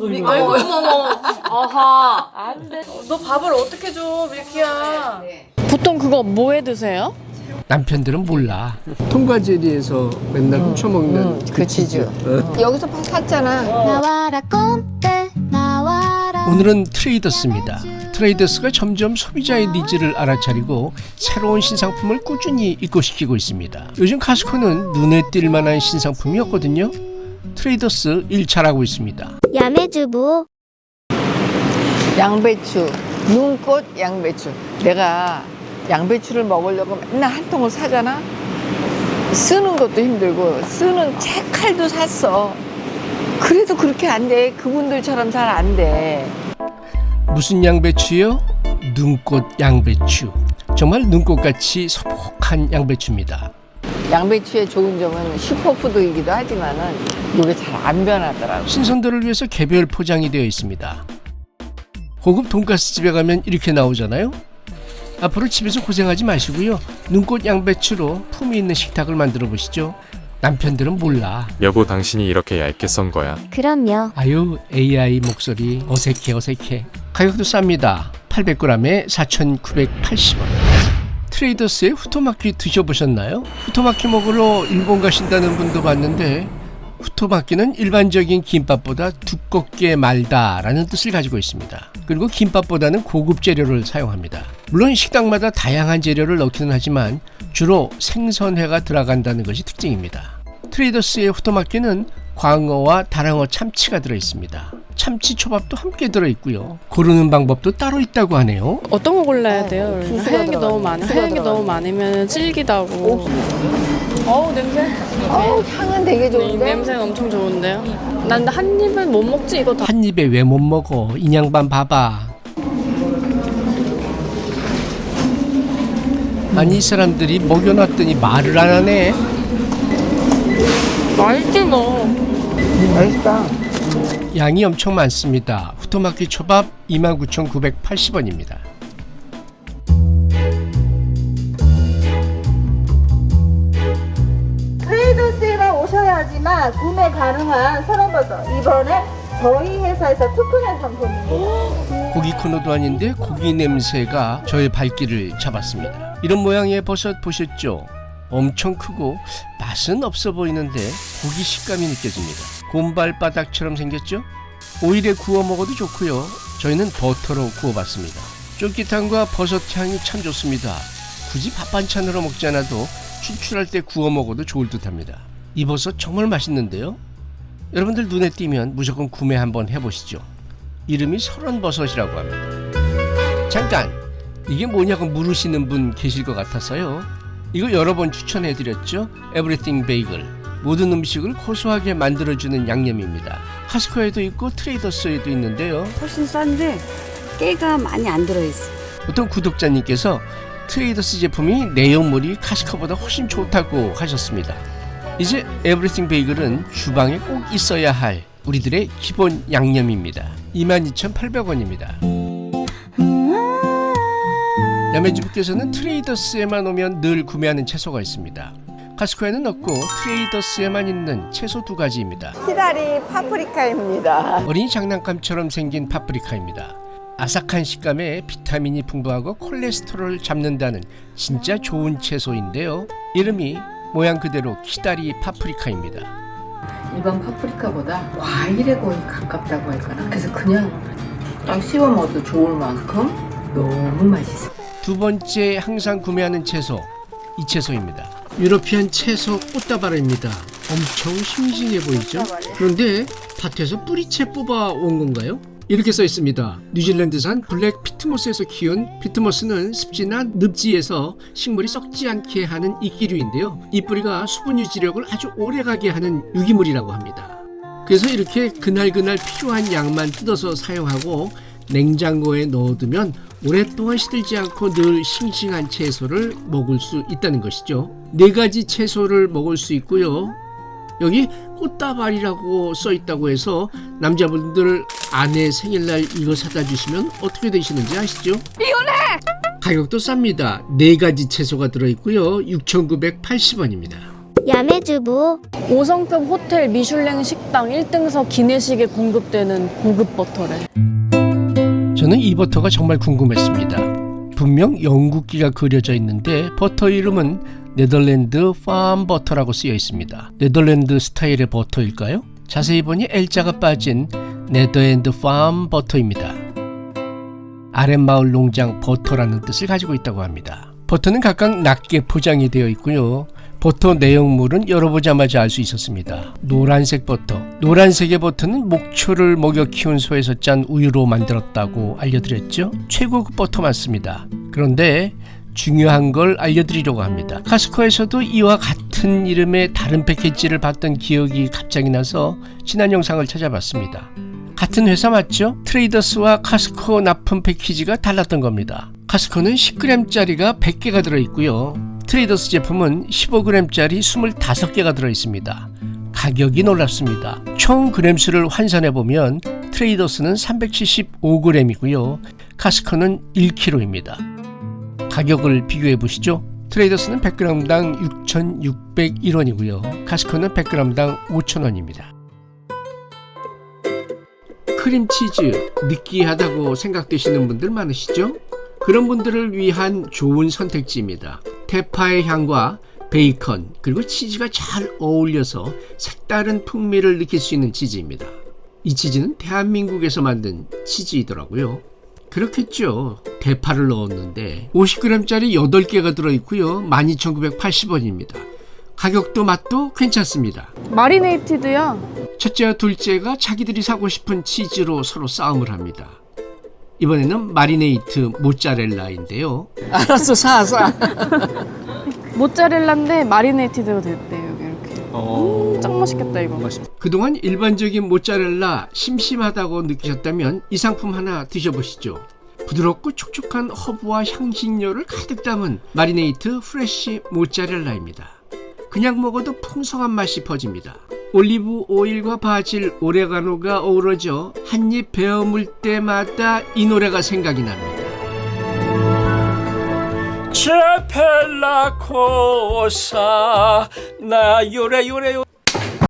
아이고 어머머 아하 안 돼 너 밥을 어떻게 줘, 밀키야? 보통 그거 뭐해 드세요? 남편들은 몰라. 통과제리에서 맨날 훔쳐먹는 그 치즈. 어. 여기서 파- 샀잖아. 나와라 꼼대 나와라 오늘은 트레이더스입니다. 트레이더스가 점점 소비자의 니즈를 알아차리고 새로운 신상품을 꾸준히 입고시키고 있습니다. 요즘 카스코는 눈에 띌 만한 신상품이 없거든요. 트레이더스 1차라고 있습니다. 야매주부 양배추, 눈꽃 양배추. 내가 양배추를 먹으려고 맨날 한 통을 사잖아. 쓰는 것도 힘들고 쓰는 채칼도 샀어. 그래도 그렇게 안 돼. 그분들처럼 잘 안 돼. 무슨 양배추요? 눈꽃 양배추. 정말 눈꽃같이 소복한 양배추입니다. 양배추의 좋은 점은 슈퍼푸드이기도 하지만 은 이게 잘 안 변하더라고. 신선도를 위해서 개별 포장이 되어 있습니다. 고급 돈가스 집에 가면 이렇게 나오잖아요. 앞으로 집에서 고생하지 마시고요. 눈꽃 양배추로 품위 있는 식탁을 만들어 보시죠. 남편들은 몰라. 여보 당신이 이렇게 얇게 썬 거야. 그럼요 아유 AI 목소리 어색해 어색해. 가격도 쌉니다. 800g에 4,980원. 트레이더스의 후토마키 드셔보셨나요? 후토마키 먹으러 일본 가신다는 분도 봤는데 후토마키는 일반적인 김밥보다 두껍게 말다라는 뜻을 가지고 있습니다. 그리고 김밥보다는 고급 재료를 사용합니다. 물론 식당마다 다양한 재료를 넣기는 하지만 주로 생선회가 들어간다는 것이 특징입니다. 트레이더스의 후토마키는 광어와 다랑어 참치가 들어 있습니다. 참치 초밥도 함께 들어 있고요. 고르는 방법도 따로 있다고 하네요. 어떤 거 골라야 어, 돼요? 주스가 하얀 게. 너무 많아 하얀 게 너무. 많으면 질기다고 어우 냄새 어우, 향은 되게 이 좋은데. 냄새가 엄청 좋은데요? 난 한 입은 못 먹지 이거 다 한 입에 왜 못 먹어? 인양반 봐봐. 아니 이 사람들이 먹여놨더니 말을 안 하네. 맛있지 뭐 맛있다. 양이 엄청 많습니다. 후토마키 초밥 29,980원입니다. 트레이더스에만 오셔야지만 구매 가능한 선언버섯 이번에 저희 회사에서 특허낸 상품입니다. 고기 코너도 아닌데 고기 냄새가 저의 발길을 잡았습니다. 이런 모양의 버섯 보셨죠? 엄청 크고 맛은 없어 보이는데 고기 식감이 느껴집니다. 곰발바닥처럼 생겼죠? 오일에 구워 먹어도 좋고요. 저희는 버터로 구워봤습니다. 쫄깃함과 버섯 향이 참 좋습니다. 굳이 밥 반찬으로 먹지 않아도 출출할 때 구워 먹어도 좋을 듯합니다. 이 버섯 정말 맛있는데요. 여러분들 눈에 띄면 무조건 구매 한번 해보시죠. 이름이 설원버섯이라고 합니다. 잠깐 이게 뭐냐고 물으시는 분 계실 것 같아서요. 이거 여러 번 추천해드렸죠. 에브리띵 베이글 모든 음식을 고소하게 만들어주는 양념입니다. 카스코에도 있고 트레이더스에도 있는데요. 훨씬 싼데 깨가 많이 안 들어있어. 어떤 구독자님께서 트레이더스 제품이 내용물이 카스코보다 훨씬 좋다고 하셨습니다. 이제 에브리띵 베이글은 주방에 꼭 있어야 할 우리들의 기본 양념입니다. 22,800원입니다. 야매주부께서는 트레이더스에만 오면 늘 구매하는 채소가 있습니다. 카스코에는 없고 트레이더스에만 있는 채소 두 가지입니다. 키다리 파프리카입니다. 어린이 장난감처럼 생긴 파프리카입니다. 아삭한 식감에 비타민이 풍부하고 콜레스테롤을 잡는다는 진짜 좋은 채소인데요. 이름이 모양 그대로 키다리 파프리카입니다. 일반 파프리카보다 과일에 거의 가깝다고 할까나? 그래서 그냥 딱 씹어 먹어도 좋을 만큼 너무 맛있어. 두 번째 항상 구매하는 채소 이 채소입니다. 유러피안 채소 꽃다발입니다. 엄청 싱싱해 보이죠? 그런데 밭에서 뿌리채 뽑아 온 건가요? 이렇게 써 있습니다. 뉴질랜드산 블랙 피트모스에서 키운 피트모스는 습진한 늪지에서 식물이 썩지 않게 하는 이끼류인데요. 이 뿌리가 수분 유지력을 아주 오래가게 하는 유기물이라고 합니다. 그래서 이렇게 그날그날 필요한 양만 뜯어서 사용하고 냉장고에 넣어두면 오랫동안 시들지 않고 늘 싱싱한 채소를 먹을 수 있다는 것이죠. 네 가지 채소를 먹을 수 있고요. 여기 꽃다발이라고 써 있다고 해서 남자분들 아내 생일날 이거 사다 주시면 어떻게 되시는지 아시죠? 이혼해! 가격도 쌉니다. 네 가지 채소가 들어 있고요. 6,980원입니다. 야매주부 5성급 호텔 미슐랭 식당 1등석 기내식에 공급되는 고급 버터래. 저는 이 버터가 정말 궁금했습니다. 분명 영국기가 그려져 있는데 버터 이름은 네덜란드 팜 버터라고 쓰여 있습니다. 네덜란드 스타일의 버터일까요? 자세히 보니 L자가 빠진 네덜란드 팜 버터입니다. 아랫마을 농장 버터라는 뜻을 가지고 있다고 합니다. 버터는 각각 낮게 포장이 되어 있고요. 버터 내용물은 열어보자마자 알 수 있었습니다. 노란색 버터. 노란색의 버터는 목초를 먹여 키운 소에서 짠 우유로 만들었다고 알려드렸죠. 최고급 버터 맞습니다. 그런데 중요한 걸 알려드리려고 합니다. 카스코에서도 이와 같은 이름의 다른 패키지를 봤던 기억이 갑자기 나서 지난 영상을 찾아봤습니다. 같은 회사 맞죠? 트레이더스와 카스코 납품 패키지가 달랐던 겁니다. 카스코는 10g짜리가 100개가 들어있고요. 트레이더스 제품은 15g짜리 25개가 들어있습니다. 가격이 놀랍습니다. 총 그램수를 환산해보면 트레이더스는 375g이고요. 카스코는 1kg입니다. 가격을 비교해 보시죠. 트레이더스는 100g당 6,601원이고요. 카스코는 100g당 5,000원입니다. 크림치즈 느끼하다고 생각되시는 분들 많으시죠? 그런 분들을 위한 좋은 선택지입니다. 대파의 향과 베이컨 그리고 치즈가 잘 어울려서 색다른 풍미를 느낄 수 있는 치즈입니다. 이 치즈는 대한민국에서 만든 치즈이더라고요. 그렇겠죠. 대파를 넣었는데 50g짜리 8개가 들어있고요. 12,980원입니다. 가격도 맛도 괜찮습니다. 마리네이티드야. 첫째와 둘째가 자기들이 사고 싶은 치즈로 서로 싸움을 합니다. 이번에는 마리네이트 모짜렐라인데요. 알았어, 사, 사. 모짜렐라인데 마리네이티드가 됐대요. 이렇게. 음, 짱 맛있겠다 이거. 그동안 일반적인 모짜렐라 심심하다고 느끼셨다면 이 상품 하나 드셔보시죠. 부드럽고 촉촉한 허브와 향신료를 가득 담은 마리네이트 프레쉬 모짜렐라입니다. 그냥 먹어도 풍성한 맛이 퍼집니다. 올리브 오일과 바질, 오레가노가 어우러져 한입 베어 물 때마다 이 노래가 생각이 납니다. 제펠라코사 나 요래 요래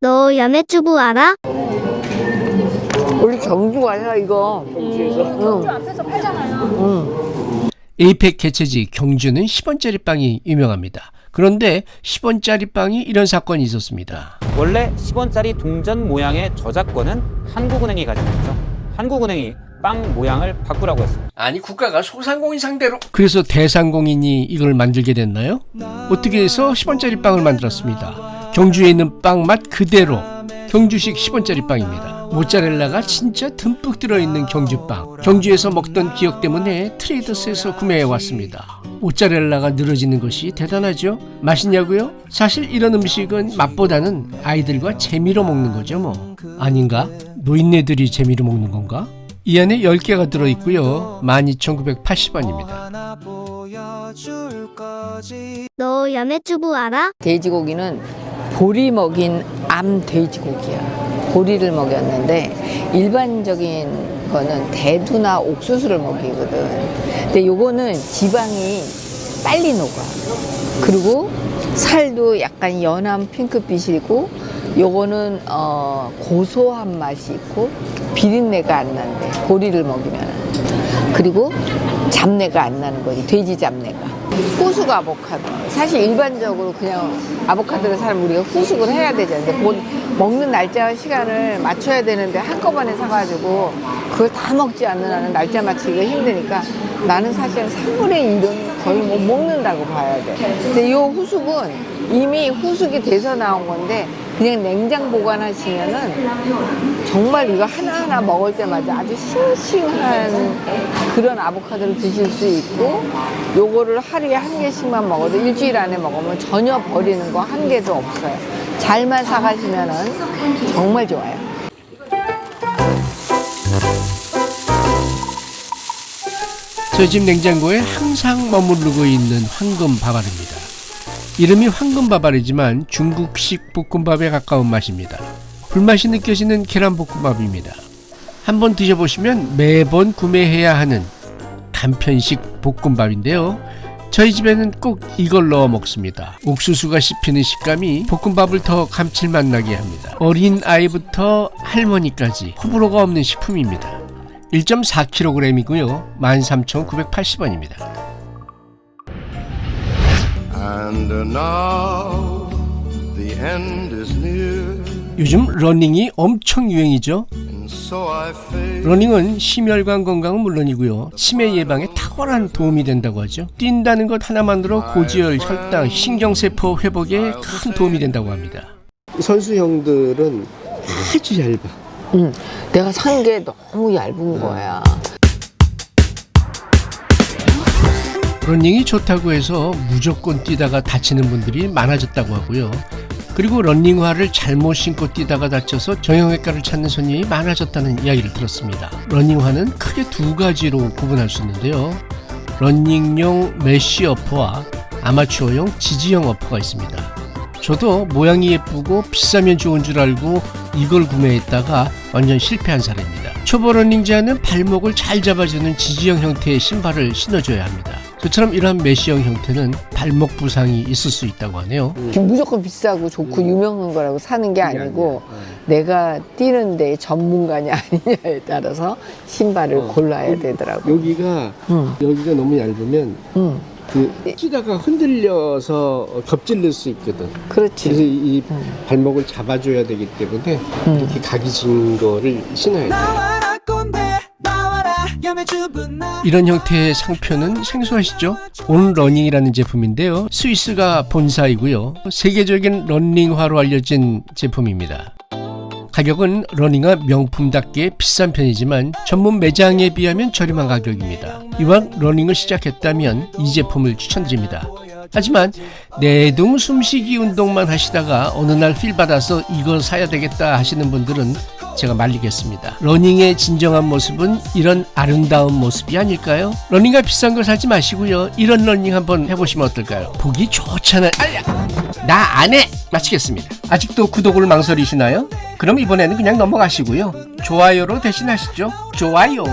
너 야매주부 알아? 우리 경주 가자, 이거. 경주에서. 응. 에이펙 개체지 경주는 10원짜리 빵이 유명합니다. 그런데 10원짜리 빵이 이런 사건이 있었습니다. 원래 10원짜리 동전 모양의 저작권은 한국은행이 가지고 있죠. 한국은행이 빵 모양을 바꾸라고 했습니다. 아니 국가가 소상공인 상대로 그래서 대상공인이 이걸 만들게 됐나요? 어떻게 해서 10원짜리 빵을 만들었습니다. 경주에 있는 빵 맛 그대로 경주식 10원짜리 빵입니다. 모짜렐라가 진짜 듬뿍 들어있는 경주빵. 경주에서 먹던 기억 때문에 트레이더스에서 구매해 왔습니다. 모짜렐라가 늘어지는 것이 대단하죠? 맛있냐고요? 사실 이런 음식은 맛보다는 아이들과 재미로 먹는 거죠 뭐. 아닌가? 노인네들이 재미로 먹는 건가? 이 안에 10개가 들어있고요. 12,980원입니다. 너 야매주부 알아? 돼지고기는 보리 먹인 암 돼지고기야. 보리를 먹였는데 일반적인 거는 대두나 옥수수를 먹이거든. 근데 요거는 지방이 빨리 녹아. 그리고 살도 약간 연한 핑크빛이고 요거는 어, 고소한 맛이 있고 비린내가 안 난대. 보리를 먹이면. 그리고 잡내가 안 나는 거지. 돼지 잡내가. 후숙 아보카도. 사실 일반적으로 그냥 아보카도를 사면 우리가 후숙을 해야 되잖아요. 곧 먹는 날짜와 시간을 맞춰야 되는데 한꺼번에 사가지고 그걸 다 먹지 않는 한은 날짜 맞추기가 힘드니까 나는 사실 3분의 1은 거의 못 먹는다고 봐야 돼. 근데 이 후숙은 이미 후숙이 돼서 나온 건데 그냥 냉장 보관하시면은 정말 이거 하나하나 먹을 때마다 아주 싱싱한 그런 아보카도를 드실 수 있고 요거를 하루에 한 개씩만 먹어도 일주일 안에 먹으면 전혀 버리는 거 한 개도 없어요. 잘만 사가시면 은 정말 좋아요. 저집 냉장고에 항상 머무르고 있는 황금바발입니다. 이름이 황금바발이지만 중국식 볶음밥에 가까운 맛입니다. 불맛이 느껴지는 계란볶음밥입니다. 한번 드셔보시면 매번 구매해야 하는 간편식 볶음밥인데요. 저희 집에는 꼭 이걸 넣어 먹습니다. 옥수수가 씹히는 식감이 볶음밥을 더 감칠맛 나게 합니다. 어린 아이부터 할머니까지 호불호가 없는 식품입니다. 1.4kg이고요. 13,980원입니다. And now the end is near, 요즘 러닝이 엄청 유행이죠. 러닝은 심혈관 건강은 물론이고요. 치매 예방에 탁월한 도움이 된다고 하죠. 뛴다는 것 하나만으로 고지혈, 혈당, 신경세포 회복에 큰 도움이 된다고 합니다. 선수 형들은 아주 얇아. 응. 내가 산 게 너무 얇은 거야. 러닝이 좋다고 해서 무조건 뛰다가 다치는 분들이 많아졌다고 하고요. 그리고 러닝화를 잘못 신고 뛰다가 다쳐서 정형외과를 찾는 손님이 많아졌다는 이야기를 들었습니다. 러닝화는 크게 두 가지로 구분할 수 있는데요. 러닝용 메쉬 어퍼와 아마추어용 지지형 어퍼가 있습니다. 저도 모양이 예쁘고 비싸면 좋은 줄 알고 이걸 구매했다가 완전 실패한 사례입니다. 초보 러닝자는 발목을 잘 잡아주는 지지형 형태의 신발을 신어줘야 합니다. 저처럼 이러한 메쉬형 형태는 발목 부상이 있을 수 있다고 하네요. 무조건 비싸고 좋고 유명한 거라고 사는 게 아니고 내가 뛰는데 전문가냐 아니냐에 따라서 신발을 골라야 되더라고. 여기가 응. 여기가 너무 얇으면 응. 그 뛰다가 흔들려서 겹질릴 수 있거든. 그래서 그렇지. 이 발목을 잡아줘야 되기 때문에 응. 이렇게 각이 진 거를 신어야 돼요. 이런 형태의 상표는 생소하시죠? 온 러닝이라는 제품인데요. 스위스가 본사이고요. 세계적인 러닝화로 알려진 제품입니다. 가격은 러닝화 명품답게 비싼 편이지만 전문 매장에 비하면 저렴한 가격입니다. 이왕 러닝을 시작했다면 이 제품을 추천드립니다. 하지만 내동 숨쉬기 운동만 하시다가 어느 날 필 받아서 이걸 사야 되겠다 하시는 분들은 제가 말리겠습니다. 러닝의 진정한 모습은 이런 아름다운 모습이 아닐까요? 러닝화 비싼 걸 사지 마시고요. 이런 러닝 한번 해보시면 어떨까요? 보기 좋잖아요. 알야! 나 안 해! 마치겠습니다. 아직도 구독을 망설이시나요? 그럼 이번에는 그냥 넘어가시고요. 좋아요로 대신하시죠. 좋아요.